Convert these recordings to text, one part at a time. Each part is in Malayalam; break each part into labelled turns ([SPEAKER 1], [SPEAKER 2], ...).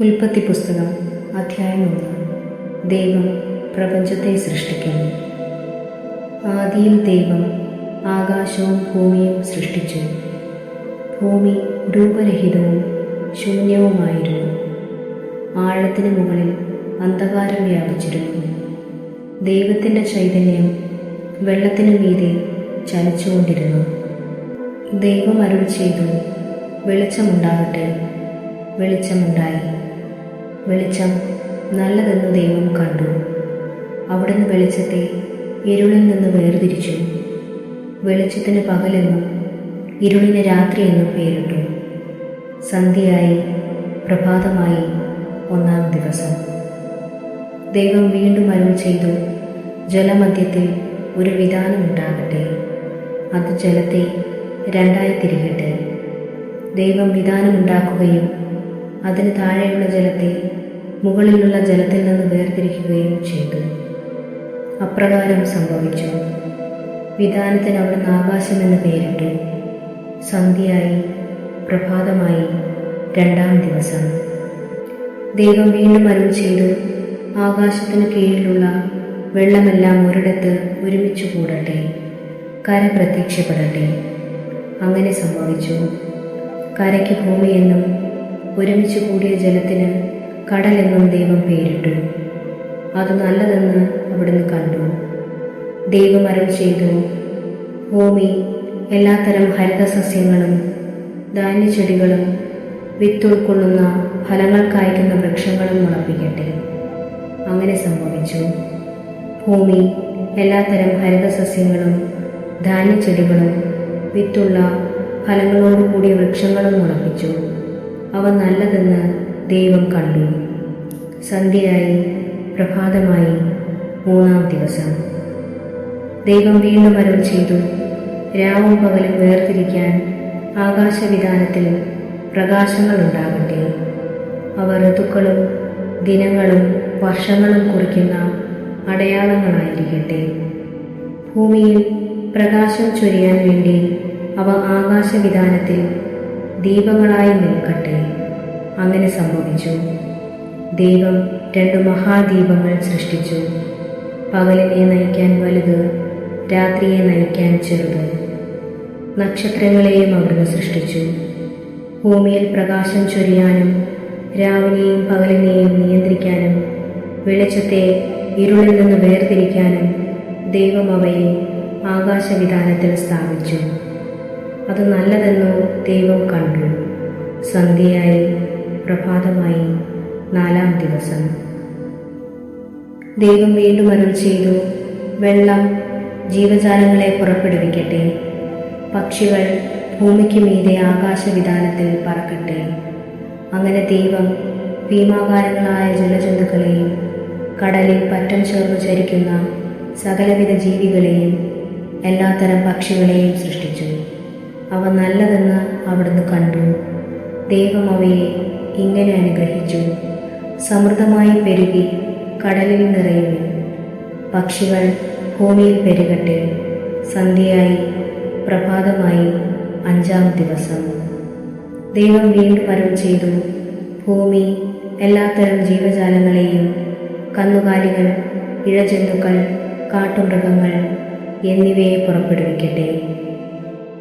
[SPEAKER 1] ഉൽപ്പത്തി പുസ്തകം അധ്യായം ഒന്ന്. ദൈവം പ്രപഞ്ചത്തെ സൃഷ്ടിക്കുന്നു. ആദിയിൽ ദൈവം ആകാശവും ഭൂമിയും സൃഷ്ടിച്ചു. ഭൂമി രൂപരഹിതവും ശൂന്യവുമായിരുന്നു. ആഴത്തിന് മുകളിൽ അന്ധകാരം വ്യാപിച്ചിരുന്നു. ദൈവത്തിന്റെ ചൈതന്യം വെള്ളത്തിനു മീതെ ചലിച്ചുകൊണ്ടിരുന്നു. ദൈവം അരുൾ ചെയ്തു വെളിച്ചമുണ്ടാകട്ടെ വെളിച്ചമുണ്ടായി. വെളിച്ചം നല്ലതെന്ന് ദൈവം കണ്ടു. അവിടുന്ന് വെളിച്ചത്തെ ഇരുളിൽ നിന്ന് വേർതിരിച്ചു. വെളിച്ചത്തിന് പകലെന്നും ഇരുളിന് രാത്രി എന്നും പേരിട്ടു. സന്ധ്യയായി പ്രഭാതമായി ഒന്നാം ദിവസം. ദൈവം വീണ്ടും അരുൾ ചെയ്തു ജലമധ്യത്തിൽ ഒരു വിധാനമുണ്ടാകട്ടെ അത് ജലത്തെ രണ്ടായി തിരികട്ടെ. ദൈവം വിധാനമുണ്ടാക്കുകയും അതിന് താഴെയുള്ള ജലത്തെ മുകളിലുള്ള ജലത്തിൽ നിന്ന് വേർതിരിക്കുകയും ചെയ്തു. അപ്രകാരം സംഭവിച്ചു. വിധാനത്തിന് അവിടുന്ന് ആകാശമെന്ന് പേരിട്ടു. സന്ധ്യയായി പ്രഭാതമായി രണ്ടാം ദിവസം. ദൈവം വീണ്ടും അരുൾ ചെയ്തു ആകാശത്തിന് കീഴിലുള്ള വെള്ളമെല്ലാം ഒരിടത്ത് ഒരുമിച്ച് കൂടട്ടെ കര പ്രത്യക്ഷപ്പെടട്ടെ. അങ്ങനെ സംഭവിച്ചു. കരയ്ക്ക് ഭൂമിയെന്നും ഒരുമിച്ച് കൂടിയ ജലത്തിന് കടലെന്നും ദൈവം പേരിട്ടു. അത് നല്ലതെന്ന് അവിടുന്ന് കണ്ടു. ദൈവമരം ചെയ്തു. ഭൂമി എല്ലാത്തരം ഹരിതസസ്യങ്ങളും ധാന്യച്ചെടികളും വിത്തുൾക്കൊള്ളുന്ന ഫലങ്ങൾ കായ്ക്കുന്ന വൃക്ഷങ്ങളും മുളപ്പിക്കട്ടെ. അങ്ങനെ സംഭവിച്ചു. ഭൂമി എല്ലാത്തരം ഹരിതസസ്യങ്ങളും ധാന്യച്ചെടികളും വിത്തുള്ള ഫലങ്ങളോട് കൂടിയ വൃക്ഷങ്ങളും മുളപ്പിച്ചു. അവ നല്ലതെന്ന് ദൈവം കണ്ടു. സന്ധ്യയായി പ്രഭാതമായി മൂന്നാം ദിവസം. ദൈവം വീണ്ടും അരുൾ ചെയ്തു രാവും പകലും വേർതിരിക്കാൻ ആകാശവിധാനത്തിൽ പ്രകാശങ്ങൾ ഉണ്ടാകട്ടെ. അവ ഋതുക്കളും ദിനങ്ങളും വർഷങ്ങളും കുറിക്കുന്ന അടയാളങ്ങളായിരിക്കട്ടെ. ഭൂമിയിൽ പ്രകാശം ചൊരിയാൻ വേണ്ടി അവ ആകാശവിധാനത്തിൽ ദീപങ്ങളായി നിൽക്കട്ടെ. അങ്ങനെ സംഭവിച്ചു. ദൈവം രണ്ടു മഹാദീപങ്ങൾ സൃഷ്ടിച്ചു. പകലിനെ നയിക്കാൻ വലുത് രാത്രിയെ നയിക്കാൻ ചെറുത്. നക്ഷത്രങ്ങളെയും അവിടുന്ന് സൃഷ്ടിച്ചു. ഭൂമിയിൽ പ്രകാശം ചൊരിയാനും രാവിലെയും പകലിനെയും നിയന്ത്രിക്കാനും വെളിച്ചത്തെ ഇരുളിൽ നിന്ന് വേർതിരിക്കാനും ദൈവം അവയെ ആകാശവിധാനത്തിൽ സ്ഥാപിച്ചു. അത് നല്ലതെന്നു ദൈവം കണ്ടു. സന്ധ്യയായി പ്രഭാതമായി നാലാം ദിവസം. ദൈവം വീണ്ടും അരുൾ ചെയ്തു വെള്ളം ജീവജാലങ്ങളെ പുറപ്പെടുവിക്കട്ടെ പക്ഷികൾ ഭൂമിക്ക് മീതെ ആകാശവിധാനത്തിൽ പറക്കട്ടെ. അങ്ങനെ ദൈവം ഭീമാകാരങ്ങളായ ജലജന്തുക്കളെയും കടലിൽ പറ്റം ചേർന്ന് ചരിക്കുന്ന സകലവിധ ജീവികളെയും എല്ലാത്തരം പക്ഷികളെയും സൃഷ്ടിച്ചു. അവ നല്ലതെന്ന് അവിടുന്ന് കണ്ടു. ദൈവം അവയെ ഇങ്ങനെ അനുഗ്രഹിച്ചു. സമൃദ്ധമായി പെരുകി കടലിൽ നിറയുന്നു. പക്ഷികൾ ഭൂമിയിൽ പെരുകട്ടെ. സന്ധ്യയായി പ്രഭാതമായി അഞ്ചാം ദിവസം. ദൈവം വീണ്ടും വരവ് ചെയ്തു. ഭൂമി എല്ലാത്തരം ജീവജാലങ്ങളെയും കന്നുകാലികൾ ഇഴജന്തുക്കൾ കാട്ടുമൃഗങ്ങൾ എന്നിവയെ പുറപ്പെടുവിക്കട്ടെ.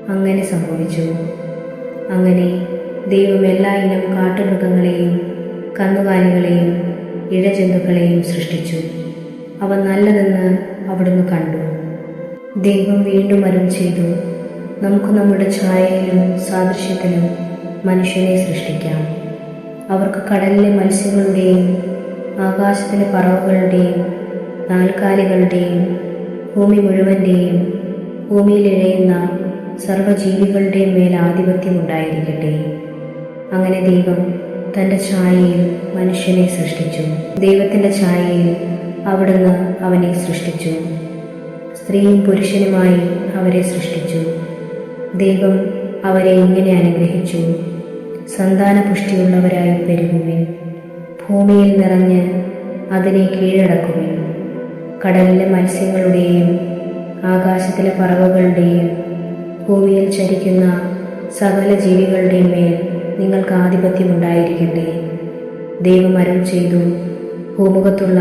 [SPEAKER 1] അങ്ങനെ സംഭവിച്ചു. അങ്ങനെ ദൈവം എല്ലാ ഇനം കാട്ടുമൃഗങ്ങളെയും കന്നുകാലികളെയും ഇഴജന്തുക്കളെയും സൃഷ്ടിച്ചു. അവ നല്ലതെന്ന് അവിടുന്ന് കണ്ടു. ദൈവം വീണ്ടും അരുൾ ചെയ്തു നമുക്ക് നമ്മുടെ ഛായയിലും സാദൃശ്യത്തിലും മനുഷ്യനെ സൃഷ്ടിക്കാം. അവർക്ക് കടലിലെ മത്സ്യങ്ങളുടെയും ആകാശത്തിലെ പറവുകളുടെയും നാൽക്കാലികളുടെയും ഭൂമി മുഴുവന്റെയും ഭൂമിയിൽ ഇഴയുന്ന സർവജീവികളുടെയും മേൽ ആധിപത്യം ഉണ്ടായിരിക്കട്ടെ അങ്ങനെ ദൈവം തന്റെ ഛായയിൽ മനുഷ്യനെ സൃഷ്ടിച്ചു. ദൈവത്തിന്റെ ഛായയിൽ അവിടുന്ന് അവനെ സൃഷ്ടിച്ചു. സ്ത്രീയും പുരുഷനുമായി അവരെ സൃഷ്ടിച്ചു. ദൈവം അവരെ ഇങ്ങനെ അനുഗ്രഹിച്ചു. സന്താന പുഷ്ടിയുള്ളവരായി പെരുകുവിൻ. ഭൂമിയിൽ നിറഞ്ഞ് അതിനെ കീഴടക്കുവിൻ. കടലിലെ മത്സ്യങ്ങളുടെയും ആകാശത്തിലെ പറവകളുടെയും ഭൂമിയിൽ ചരിക്കുന്ന സകല ജീവികളുടെയും മേൽ നിങ്ങൾക്ക് ആധിപത്യമുണ്ടായിരിക്കട്ടെ ഉണ്ടായിരിക്കട്ടെ. ദൈവമരം ചെയ്തു ഭൂമുഖത്തുള്ള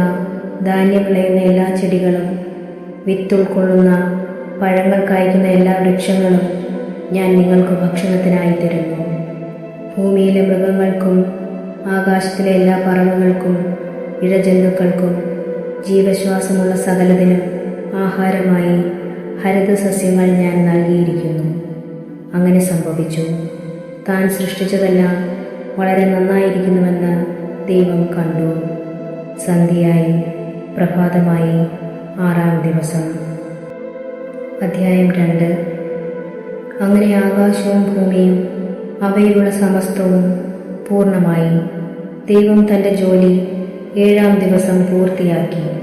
[SPEAKER 1] ധാന്യം വിളയുന്ന എല്ലാ ചെടികളും വിത്ത് ഉൾക്കൊള്ളുന്ന പഴങ്ങൾ കായ്ക്കുന്ന എല്ലാ വൃക്ഷങ്ങളും ഞാൻ നിങ്ങൾക്ക് ഭക്ഷണത്തിനായി തരുന്നു. ഭൂമിയിലെ മൃഗങ്ങൾക്കും ആകാശത്തിലെ എല്ലാ പറവകൾക്കും ഇഴജന്തുക്കൾക്കും ജീവശ്വാസമുള്ള സകലതിനും ആഹാരമായി ഹരിതസസ്യങ്ങൾ ഞാൻ നൽകിയിരിക്കുന്നു. അങ്ങനെ സംഭവിച്ചു. താൻ സൃഷ്ടിച്ചതെല്ലാം വളരെ നന്നായിരിക്കുന്നുവെന്ന് ദൈവം കണ്ടു. സന്ധ്യയായി പ്രഭാതമായി ആറാം ദിവസം. അധ്യായം രണ്ട്. അങ്ങനെ ആകാശവും ഭൂമിയും അവയിലുള്ള സമസ്തവും പൂർണമായി. ദൈവം തന്റെ ജോലി ഏഴാം ദിവസം പൂർത്തിയാക്കി.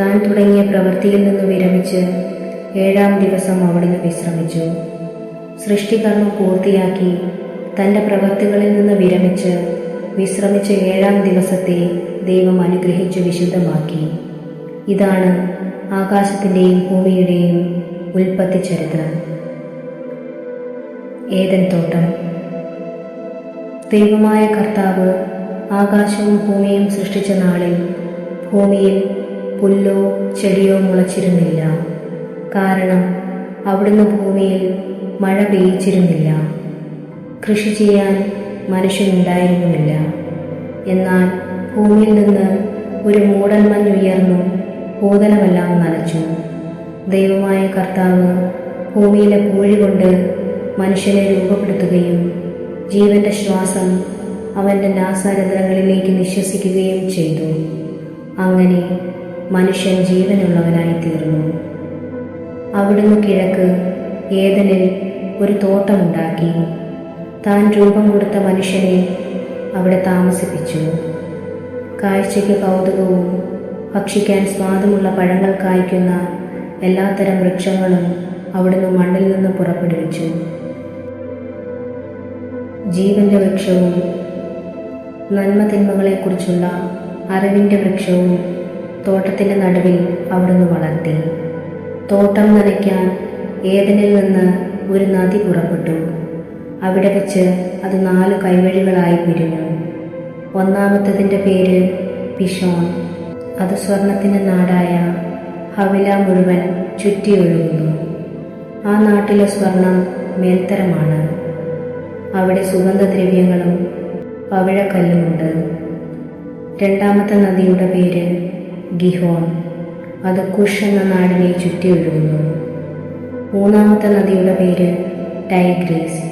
[SPEAKER 1] താൻ തുടങ്ങിയ പ്രവൃത്തിയിൽ നിന്ന് വിരമിച്ച് ഏഴാം ദിവസം അവിടുന്ന് വിശ്രമിച്ചു. സൃഷ്ടികർമ്മം പൂർത്തിയാക്കി തന്റെ പ്രവൃത്തികളിൽ നിന്ന് വിരമിച്ച് വിശ്രമിച്ച ഏഴാം ദിവസത്തെ ദൈവം അനുഗ്രഹിച്ചു വിശുദ്ധമാക്കി. ഇതാണ് ആകാശത്തിന്റെയും ഭൂമിയുടെയും ഉൽപ്പത്തി ചരിത്രം. ഏതൻ തോട്ടം. ദൈവമായ കർത്താവ് ആകാശവും ഭൂമിയും സൃഷ്ടിച്ച നാളിൽ ഭൂമിയിൽ പുല്ലോ ചെടിയോ മുളച്ചിരുന്നില്ല. കാരണം അവിടുന്ന് ഭൂമിയിൽ മഴ പെയ്ച്ചിരുന്നില്ല കൃഷി ചെയ്യാൻ മനുഷ്യനുണ്ടായിരുന്നുമില്ല. എന്നാൽ ഭൂമിയിൽ നിന്ന് ഒരു മൂടൽമഞ്ഞ് ഉയർന്നു ഭൂതലമെല്ലാം നനച്ചു. ദൈവമായ കർത്താവ് ഭൂമിയിലെ പൂഴി കൊണ്ട് മനുഷ്യനെ രൂപപ്പെടുത്തുകയും ജീവന്റെ ശ്വാസം അവന്റെ നാസാരന്ധ്രങ്ങളിലേക്ക് നിശ്വസിക്കുകയും ചെയ്തു. അങ്ങനെ മനുഷ്യൻ ജീവനുള്ളവനായി തീർന്നു അവിടുന്ന് കിഴക്ക് ഏതനിൽ ഒരു തോട്ടമുണ്ടാക്കി. താൻ രൂപം കൊടുത്ത മനുഷ്യനെ അവിടെ താമസിപ്പിച്ചു. കാഴ്ചയ്ക്ക് കൗതുകവും ഭക്ഷിക്കാൻ സ്വാദമുള്ള പഴങ്ങൾ കായ്ക്കുന്ന എല്ലാത്തരം വൃക്ഷങ്ങളും അവിടുന്ന് മണ്ണിൽ നിന്ന് പുറപ്പെടുവിച്ചു. ജീവന്റെ വൃക്ഷവും നന്മ തിന്മകളെക്കുറിച്ചുള്ള അറിവിന്റെ വൃക്ഷവും തോട്ടത്തിന്റെ നടുവിൽ അവിടുന്ന് വളർത്തി. തോട്ടം നനയ്ക്കാൻ ഏതനിൽ നിന്ന് ഒരു നദി പുറപ്പെട്ടു. അവിടെ വെച്ച് അത് നാല് കൈവഴികളായി പിരിഞ്ഞു. ഒന്നാമത്തതിന്റെ പേര് പിഷോൺ അത് സ്വർണത്തിന്റെ നാടായ ഹവില മുഴുവൻ ചുറ്റിയൊഴുകുന്നു. ആ നാട്ടിലെ സ്വർണം മേൽത്തരമാണ്. അവിടെ സുഗന്ധദ്രവ്യങ്ങളും പവിഴക്കല്ലുമുണ്ട്. രണ്ടാമത്തെ നദിയുടെ പേര് ഗിഹോൺ. അത് കുഷ് എന്ന നാടിനെ ചുറ്റി ഒഴുകുന്നു. മൂന്നാമത്തെ നദിയുടെ പേര് ടൈഗ്രീസ്.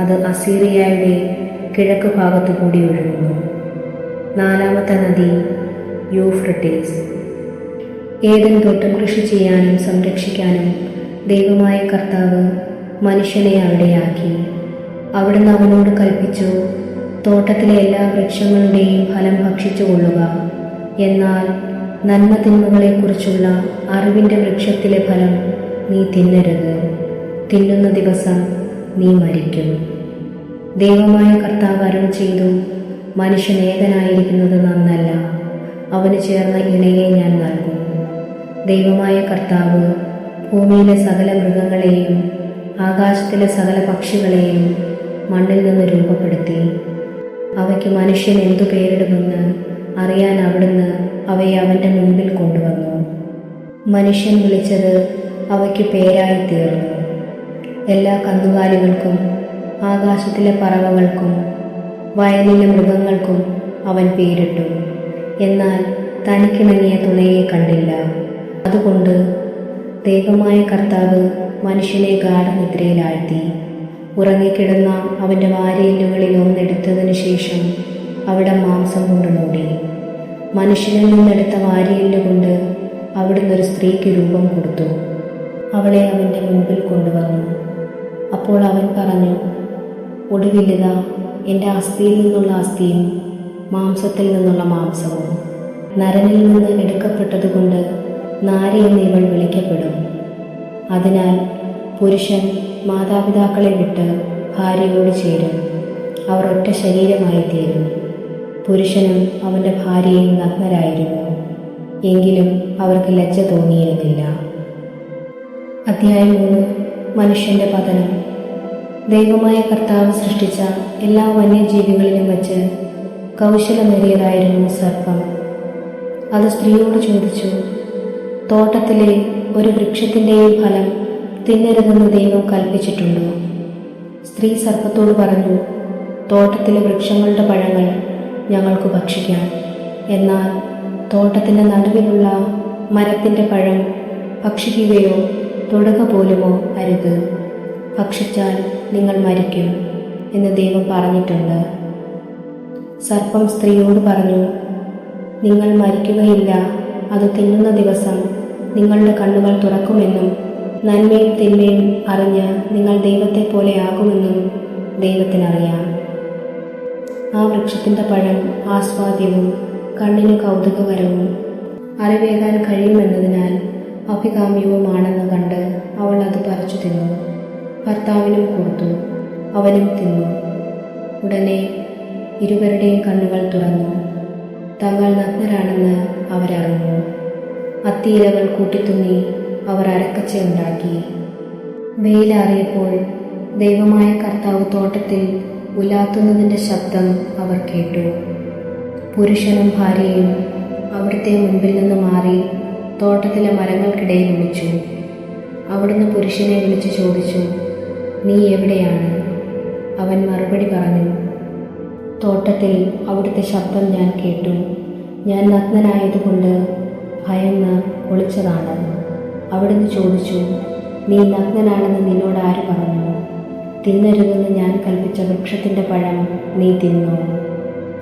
[SPEAKER 1] അത് അസീറിയയുടെ കിഴക്ക് ഭാഗത്തു കൂടി ഒഴുകുന്നു. നാലാമത്തെ നദി യൂഫ്രട്ടീസ്. ഏതൻ തോട്ടം കൃഷി ചെയ്യാനും സംരക്ഷിക്കാനും ദൈവമായ കർത്താവ് മനുഷ്യനെ അവിടെയാക്കി. അവിടുന്ന് അവനോട് കൽപ്പിച്ചു തോട്ടത്തിലെ എല്ലാ വൃക്ഷങ്ങളുടെയും ഫലം ഭക്ഷിച്ചു കൊള്ളുക എന്നാൽ നന്മ തിന്മകളെക്കുറിച്ചുള്ള അറിവിന്റെ വൃക്ഷത്തിലെ ഫലം നീ തിന്നരുത്. തിന്നുന്ന ദിവസം നീ മരിക്കും. ദൈവമായ കർത്താവ് അരുൾ ചെയ്തു മനുഷ്യൻ ഏകനായിരിക്കുന്നത് നന്നല്ല. അവന് ചേർന്ന ഇണയെ ഞാൻ നൽകും. ദൈവമായ കർത്താവ് ഭൂമിയിലെ സകല മൃഗങ്ങളെയും ആകാശത്തിലെ സകല പക്ഷികളെയും മണ്ണിൽ നിന്ന് രൂപപ്പെടുത്തി. അവയ്ക്ക് മനുഷ്യൻ എന്തു പേരിടുമെന്ന് അറിയാൻ അവിടുന്ന് അവയെ അവന്റെ മുൻപിൽ കൊണ്ടുവന്നു. മനുഷ്യൻ വിളിച്ചത് അവയ്ക്ക് പേരായി തീർന്നു. എല്ലാ കന്നുകാലികൾക്കും ആകാശത്തിലെ പറവകൾക്കും വയലിലെ മൃഗങ്ങൾക്കും അവൻ പേരിട്ടു. എന്നാൽ തനിക്കിണങ്ങിയ തുണയെ കണ്ടില്ല. അതുകൊണ്ട് ദൈവമായ കർത്താവ് മനുഷ്യനെ ഗാഠനിദ്രയിലാഴ്ത്തി. ഉറങ്ങിക്കിടന്ന അവന്റെ വാരിയല്ലുകളിൽ ഒന്നെടുത്തതിനു ശേഷം അവിടെ മാംസം കൊണ്ട് മൂടി. മനുഷ്യനിൽ നിന്നെടുത്ത വാരിയല്ല് കൊണ്ട് അവിടുന്ന് ഒരു സ്ത്രീക്ക് രൂപം കൊടുത്തു. അവളെ അവന്റെ മുമ്പിൽ കൊണ്ടുവന്നു. അപ്പോൾ അവൻ പറഞ്ഞു ഒടുവില്ലത എന്റെ അസ്ഥിയിൽ നിന്നുള്ള അസ്ഥിയും മാംസത്തിൽ നിന്നുള്ള മാംസവും. നരനിൽ നിന്ന് എടുക്കപ്പെട്ടതുകൊണ്ട് നാരി എന്ന് ഇവൾ വിളിക്കപ്പെടും. അതിനാൽ പുരുഷൻ മാതാപിതാക്കളെ വിട്ട് ഭാര്യയോട് ചേരും. അവർ ഒറ്റ ശരീരമായി തീരും പുരുഷനും അവന്റെ ഭാര്യയും നഗ്നരായിരുന്നു. എങ്കിലും അവർക്ക് ലജ്ജ തോന്നിയിരുന്നില്ല. അധ്യായം മൂന്ന്. മനുഷ്യന്റെ പതനം. ദൈവമായ കർത്താവ് സൃഷ്ടിച്ച എല്ലാ വന്യജീവികളിലും വച്ച് കൗശലമേറിയതായിരുന്നു സർപ്പം. അത് സ്ത്രീയോട് ചോദിച്ചു തോട്ടത്തിലെ ഒരു വൃക്ഷത്തിന്റെയും ഫലം തിന്നരുതെന്ന് ദൈവം കൽപ്പിച്ചിട്ടുണ്ടോ? സ്ത്രീ സർപ്പത്തോട് പറഞ്ഞു തോട്ടത്തിലെ വൃക്ഷങ്ങളുടെ പഴങ്ങൾ ഞങ്ങൾക്ക് ഭക്ഷിക്കാം. എന്നാൽ തോട്ടത്തിന്റെ നടുവിലുള്ള മരത്തിന്റെ പഴം ഭക്ഷിക്കുകയോ തൊടുക പോലുമോ അരുത്. ഭക്ഷിച്ചാൽ നിങ്ങൾ മരിക്കും എന്ന് ദൈവം പറഞ്ഞിട്ടുണ്ട്. സർപ്പം സ്ത്രീയോട് പറഞ്ഞു നിങ്ങൾ മരിക്കുകയില്ല അത് തിന്നുന്ന ദിവസം നിങ്ങളുടെ കണ്ണുകൾ തുറക്കുമെന്നും നന്മയും തിന്മയും അറിഞ്ഞ് നിങ്ങൾ ദൈവത്തെ പോലെ ആകുമെന്നും ദൈവത്തിനറിയാം. ആ വൃക്ഷത്തിന്റെ പഴം ആസ്വാദ്യവും കണ്ണിന് കൗതുകകരവും അറിവേകാൻ കഴിയുമെന്നതിനാൽ അഭികാമ്യവുമാണെന്ന് കണ്ട് അവൾ അത് പറിച്ചു തിന്നു. ഭർത്താവിനും കൊടുത്തു. അവനും തിന്നു. ഉടനെ ഇരുവരുടെയും കണ്ണുകൾ തുറന്നു. തങ്ങൾ നഗ്നരാണെന്ന് അവരറിഞ്ഞു. അത്തിയിലകൾ കൂട്ടിത്തുന്നി അവർ അരക്കച്ചയുണ്ടാക്കി വെയിലാറിയപ്പോൾ ദൈവമായ കർത്താവ് തോട്ടത്തിൽ ഉലാത്തുന്നതിന്റെ ശബ്ദം അവർ കേട്ടു. പുരുഷനും ഭാര്യയും അവിടുത്തെ മുൻപിൽ നിന്ന് മാറി തോട്ടത്തിലെ മരങ്ങൾക്കിടയിൽ വിളിച്ചു അവിടുന്ന് പുരുഷനെ വിളിച്ചു ചോദിച്ചു നീ എവിടെയാണ്? അവൻ മറുപടി പറഞ്ഞു തോട്ടത്തിൽ അവിടുത്തെ ശബ്ദം ഞാൻ കേട്ടു. ഞാൻ നഗ്നനായതുകൊണ്ട് ഭയന്ന് ഒളിച്ചതാണ്. അവിടുന്ന് ചോദിച്ചു നീ നഗ്നനാണെന്ന് നിന്നോട് ആര് പറഞ്ഞു? തിന്നരുതെന്ന് ഞാൻ കൽപ്പിച്ച വൃക്ഷത്തിന്റെ പഴം നീ തിന്നു.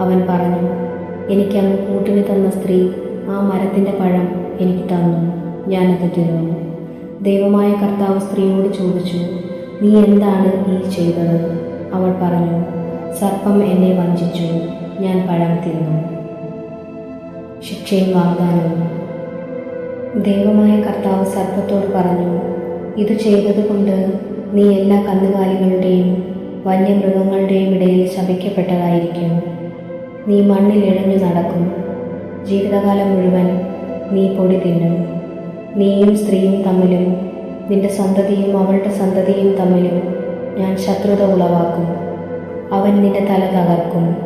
[SPEAKER 1] അവൻ പറഞ്ഞു എനിക്ക് അന്ന് കൂട്ടിന് തന്ന സ്ത്രീ ആ മരത്തിന്റെ പഴം എനിക്ക് തന്നു. ഞാനത് തിന്നു. ദൈവമായ കർത്താവ് സ്ത്രീയോട് ചോദിച്ചു നീ എന്താണ് ഈ ചെയ്തത്? അവൾ പറഞ്ഞു സർപ്പം എന്നെ വഞ്ചിച്ചു. ഞാൻ പഴം തിന്നു. ശിക്ഷയും വാഗ്ദാനവും. ദൈവമായ കർത്താവ് സർപ്പത്തോട് പറഞ്ഞു ഇത് ചെയ്തതുകൊണ്ട് നീ എല്ലാ കന്നുകാലികളുടെയും വന്യമൃഗങ്ങളുടെയും ഇടയിൽ ശപിക്കപ്പെട്ടതായിരിക്കും. നീ മണ്ണിൽ ഇഴഞ്ഞു നടക്കും. ജീവിതകാലം മുഴുവൻ നീ പൊടി തിന്നും. നീയും സ്ത്രീയും തമ്മിലും നിന്റെ സന്തതിയും അവളുടെ സന്തതിയും തമ്മിലും ഞാൻ ശത്രുത ഉളവാക്കും. അവൻ നിന്റെ തല തകർക്കും.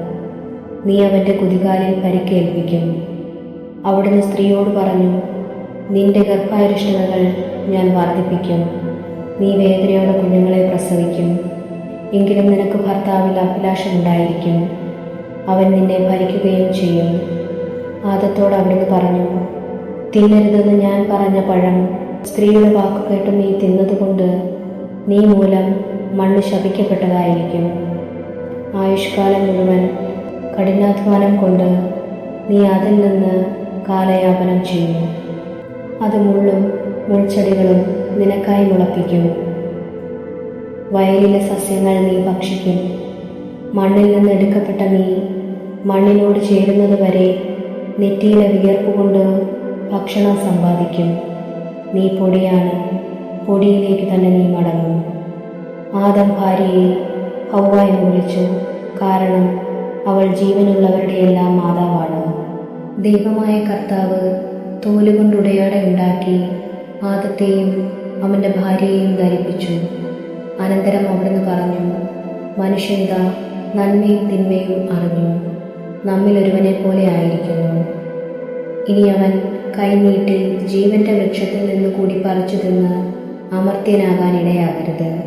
[SPEAKER 1] നീ അവന്റെ കുതികാലിൽ പരിക്കേൽപ്പിക്കും. അവിടുന്ന് സ്ത്രീയോട് പറഞ്ഞു നിന്റെ ഗർഭാരിഷ്ടതകൾ ഞാൻ വർദ്ധിപ്പിക്കും. നീ വേദനയോടെ കുഞ്ഞുങ്ങളെ പ്രസവിക്കും. എങ്കിലും നിനക്ക് ഭർത്താവിൽ അഭിലാഷമുണ്ടായിരിക്കും. അവൻ നിന്നെ ഭരിക്കുകയും ചെയ്യും. ആദത്തോട് അവിടുന്ന് പറഞ്ഞു തിന്നരുതെന്ന് ഞാൻ പറഞ്ഞ പഴം സ്ത്രീയുടെ വാക്കു കേട്ട് നീ തിന്നതുകൊണ്ട് നീ മൂലം മണ്ണ് ശപിക്കപ്പെട്ടതായിരിക്കും. ആയുഷ്കാലം മുഴുവൻ കഠിനാധ്വാനം കൊണ്ട് നീ അതിൽ നിന്ന് കാലയാപനം ചെയ്യും. അത് മുള്ളും മുൾച്ചെടികളും നിനക്കായി മുളപ്പിക്കും. വയലിലെ സസ്യങ്ങൾ നീ ഭക്ഷിക്കും. മണ്ണിൽ നിന്ന് എടുക്കപ്പെട്ട നീ മണ്ണിനോട് ചേരുന്നത് വരെ നെറ്റിയിലെ വിയർപ്പ് കൊണ്ട് ഭക്ഷണം സമ്പാദിക്കും. നീ പൊടിയാണ്. പൊടിയിലേക്ക് തന്നെ നീ മടങ്ങും. ആദം ഭാര്യയെ ഹൗവ എന്ന് വിളിച്ചു. കാരണം അവൾ ജീവനുള്ളവരുടെ എല്ലാം മാതാവാണ്. ദൈവമായ കർത്താവ് തോലുകൊണ്ടുടയാടെ ഉണ്ടാക്കി ആദത്തെയും അവന്റെ ഭാര്യയെയും ധരിപ്പിച്ചു. അനന്തരം അവിടുന്ന് പറഞ്ഞു മനുഷ്യന്ത നന്മയും തിന്മയും അറിഞ്ഞു. നമ്മിൽ ഒരുവനെ പോലെ ആയിരിക്കുന്നു. ഇനി അവൻ കൈനീട്ടി ജീവന്റെ വൃക്ഷത്തിൽ നിന്ന് കൂടി പറിച്ചു തിന്ന് അമർത്യനാകാൻ ഇടയാകരുത്.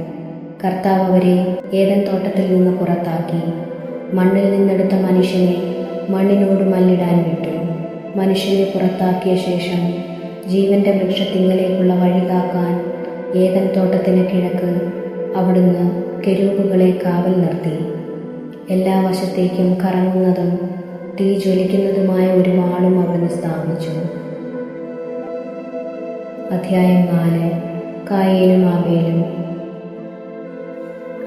[SPEAKER 1] കർത്താവ് അവരെ ഏതൻ തോട്ടത്തിൽ നിന്ന് പുറത്താക്കി. മണ്ണിൽ നിന്നെടുത്ത മനുഷ്യനെ മണ്ണിനോട് മല്ലിടാൻ വിട്ടു. മനുഷ്യനെ പുറത്താക്കിയ ശേഷം ജീവന്റെ വൃക്ഷത്തിങ്കലേക്കുള്ള വഴി കാക്കാൻ ഏതൻ തോട്ടത്തിന് കിഴക്ക് അവിടുന്ന് കെരൂപുകളെ കാവൽ നിർത്തി. എല്ലാ വശത്തേക്കും കറങ്ങുന്നതും തീ ജ്വലിക്കുന്നതുമായ ഒരു വാളും അവിടുന്ന് സ്ഥാപിച്ചു. അധ്യായം നാല്. കായേലും ആവേലും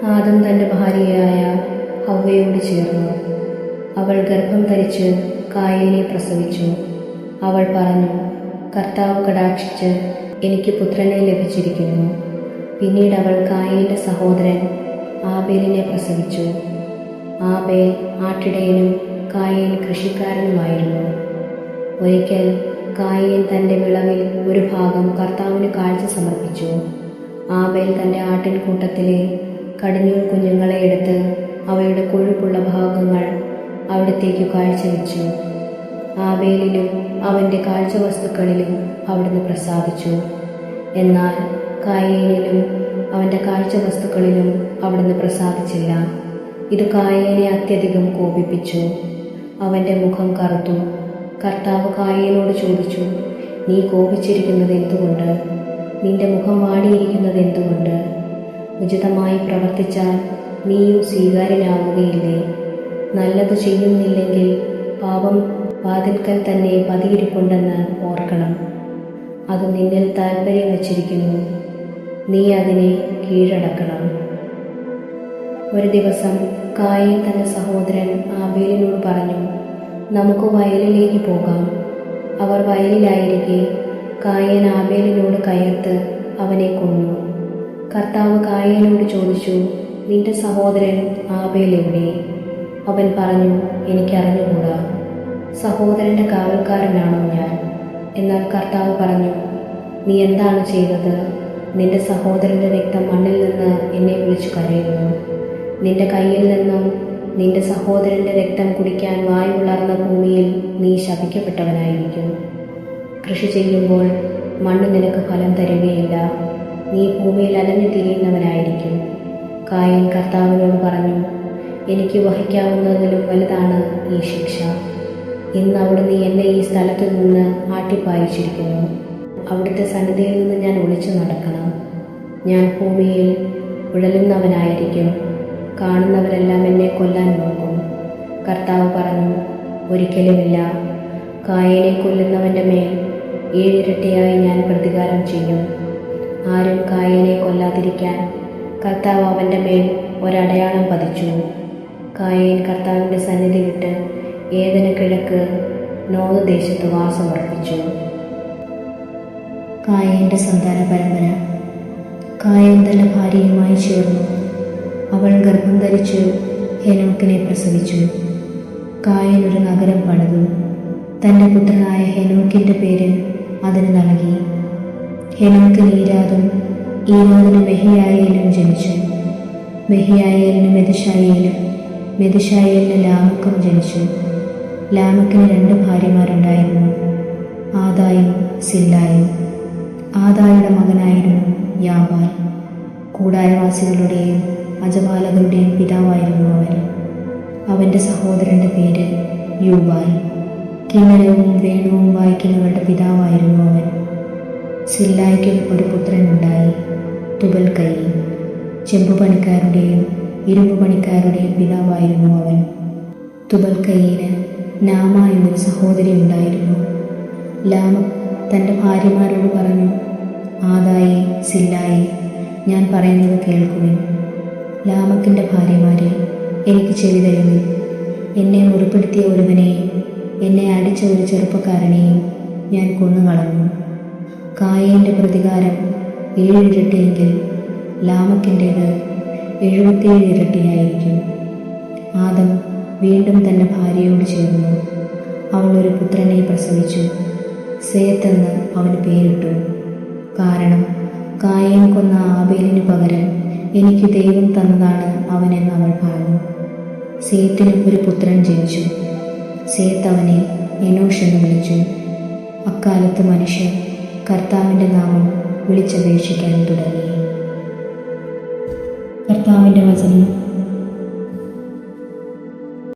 [SPEAKER 1] ആദം തന്റെ ഭാര്യയായ ഹവയോട് ചേർന്നു. അവൾ ഗർഭം ധരിച്ച് കായേനെ പ്രസവിച്ചു. അവൾ പറഞ്ഞു കർത്താവ് കടാക്ഷിച്ച് എനിക്ക് പുത്രനെ ലഭിച്ചിരിക്കുന്നു. പിന്നീട് അവൾ കായേന്റെ സഹോദരൻ ആബേലിനെ പ്രസവിച്ചു. ആബേൽ ആട്ടിടയനും കായേൻ കൃഷിക്കാരനുമായിരുന്നു. ഒരിക്കൽ കായേൻ തന്റെ വിളവിൽ ഒരു ഭാഗം കർത്താവിന് കാഴ്ച സമർപ്പിച്ചു. ആബേൽ തന്റെ ആട്ടിൻകൂട്ടത്തിലെ കടിഞ്ഞൂൽ കുഞ്ഞുങ്ങളെ എടുത്ത് അവയുടെ കൊഴുപ്പുള്ള ഭാഗങ്ങൾ അവിടത്തേക്ക് കാഴ്ചവെച്ചു. ആബേലിലും അവന്റെ കാഴ്ചവസ്തുക്കളിലും അവിടുന്ന് പ്രസാദിച്ചു. എന്നാൽ കായേനിലും അവന്റെ കാഴ്ചവസ്തുക്കളിലും അവിടുന്ന് പ്രസാദിച്ചില്ല. ഇത് കായേനെ അത്യധികം കോപിപ്പിച്ചു. അവന്റെ മുഖം കറുത്തു. കർത്താവ് കായേനോട് ചോദിച്ചു നീ കോപിച്ചിരിക്കുന്നത് എന്തുകൊണ്ട്? നിന്റെ മുഖം വാടിയിരിക്കുന്നത് എന്തുകൊണ്ട്? ഉചിതമായി പ്രവർത്തിച്ചാൽ നീയും സ്വീകാര്യനാവുകയില്ലേ? നല്ലത് ചെയ്യുന്നില്ലെങ്കിൽ പാപം വാതിൽക്കൽ തന്നെ പതിയിരിപ്പുണ്ടെന്ന് ഓർക്കണം. അത് നിന്നിൽ താൽപ്പര്യം വച്ചിരിക്കുന്നു. നീ അതിനെ കീഴടക്കണം. ഒരു ദിവസം കായൻ തന്റെ സഹോദരൻ ആബേലിനോട് പറഞ്ഞു നമുക്ക് വയലിലേക്ക് പോകാം. അവർ വയലിലായിരിക്കെ കായൻ ആബേലിനോട് കയർത്ത് അവനെ കൊന്നു. കർത്താവ് കായനോട് ചോദിച്ചു നിന്റെ സഹോദരൻ ആബേൽ എവിടെ? അവൻ പറഞ്ഞു എനിക്കറിഞ്ഞുകൂടാ. സഹോദരന്റെ കാവൽക്കാരനാണോ ഞാൻ? എന്നാൽ കർത്താവ് പറഞ്ഞു നീ എന്താണ് ചെയ്തത്? നിന്റെ സഹോദരന്റെ രക്തം മണ്ണിൽ നിന്ന് എന്നെ വിളിച്ചു കരയുന്നു. നിന്റെ കയ്യിൽ നിന്നും നിന്റെ സഹോദരന്റെ രക്തം കുടിക്കാൻ വായു വളർന്ന ഭൂമിയിൽ നീ ശപിക്കപ്പെട്ടവനായിരിക്കും. കൃഷി ചെയ്യുമ്പോൾ മണ്ണ് നിനക്ക് ഫലം തരികയില്ല. നീ ഭൂമിയിൽ അലഞ്ഞു തിരിയുന്നവനായിരിക്കും. കായൻ കർത്താവിനോട് പറഞ്ഞു എനിക്ക് വഹിക്കാവുന്നതിലും വലുതാണ് ഈ ശിക്ഷ. ഇന്ന് അവിടുന്ന് എന്നെ ഈ സ്ഥലത്തു നിന്ന് ആട്ടിപ്പായിച്ചിരിക്കുന്നു അവിടുത്തെ സന്നിധിയിൽ നിന്ന് ഞാൻ ഒളിച്ചു നടക്കണം. ഞാൻ ഭൂമിയിൽ ഉഴലുന്നവനായിരിക്കും. കാണുന്നവരെല്ലാം എന്നെ കൊല്ലാൻ നോക്കും. കർത്താവ് പറഞ്ഞു ഒരിക്കലുമില്ല. കായനെ കൊല്ലുന്നവന്റെ മേൽ ഏഴിരട്ടിയായി ഞാൻ പ്രതികാരം ചെയ്യും. ആരും കായനെ കൊല്ലാതിരിക്കാൻ കർത്താവ് അവന്റെ മേൽ ഒരടയാളം പതിച്ചു. കായൻ കർത്താവിന്റെ സന്നിധി വിട്ട് ഏതന കിഴക്ക് നോദ് ദേശത്ത് വാസമർപ്പിച്ചു. കായന്റെ സന്താന പരമ്പര കായൻ തന്റെ ഭാര്യയുമായി ചേർന്നു. അവൾ ഗർഭം ധരിച്ച് ഹെനോക്കിനെ പ്രസവിച്ചു. കായൻ ഒരു നഗരം പണിതു. തന്റെ പുത്രനായ ഹെനോക്കിന്റെ പേര് അതിന് നൽകി. ഹെനോക്ക് നീരാതും ഈരാദിന് മെഹിയായേലും ജനിച്ചു. മെഹിയായേലിന് മെതിഷായേലും മെതിഷായേലിന് ലാമുക്കും ജനിച്ചു. ലാമക്കിന് രണ്ട് ഭാര്യമാരുണ്ടായിരുന്നു. ആദായും സില്ലായും. ആദായുടെ മകനായിരുന്നു യാവാൽ കൂടാരവാസികളുടെയും അജപാലകരുടെയും പിതാവായിരുന്നു അവൻ. അവന്റെ സഹോദരന്റെ പേര് യൂബാൽ. കിന്നരവും വേണുവും വായിക്കുന്നവരുടെ പിതാവായിരുന്നു അവൻ. സില്ലായ്ക്കും ഒരു പുത്രനുണ്ടായി തുബൽ കൈ ചെമ്പുപണിക്കാരുടെയും ഇരുമ്പ് പണിക്കാരുടെയും പിതാവായിരുന്നു അവൻ. തുബൽ കൈയിന് നാമ എന്നൊരു സഹോദരി ഉണ്ടായിരുന്നു. ലാമ തന്റെ ഭാര്യമാരോട് പറഞ്ഞു ആദായി സില്ലായി ഞാൻ പറയുന്നത് കേൾക്കുവിൻ. ലാമക്കിന്റെ ഭാര്യമാരെ എനിക്ക് ചെവി തരുവിൻ. എന്നെ മുറിപ്പെടുത്തിയ ഒരുവനെയും എന്നെ അടിച്ച ഒരു ചെറുപ്പക്കാരനെയും ഞാൻ കൊന്നുകളഞ്ഞു. കായേന്റെ പ്രതികാരം ഏഴിരട്ടിയെങ്കിൽ ലാമക്കിന്റേത് എഴുപത്തിയേഴ് ഇരട്ടിയായിരിക്കും. ആദം വീണ്ടും തന്റെ ഭാര്യയോട് ചേർന്നു. അവൾ ഒരു പുത്രനെ പ്രസവിച്ചു. സേത്തെന്ന് അവന് പേരിട്ടു. കാരണം കായം കൊന്ന ആബേലിന് പകരം എനിക്ക് ദൈവം തന്നതാണ് അവനെന്ന് അവൾ പറഞ്ഞു. സേത്തിന് ഒരു പുത്രൻ ജനിച്ചു. സേത്ത് അവനെ എനോഷ് എന്ന് വിളിച്ചു. അക്കാലത്ത് മനുഷ്യർ കർത്താവിന്റെ നാമം വിളിച്ചപേക്ഷിക്കാൻ തുടങ്ങി. കർത്താവിന്റെ വചനം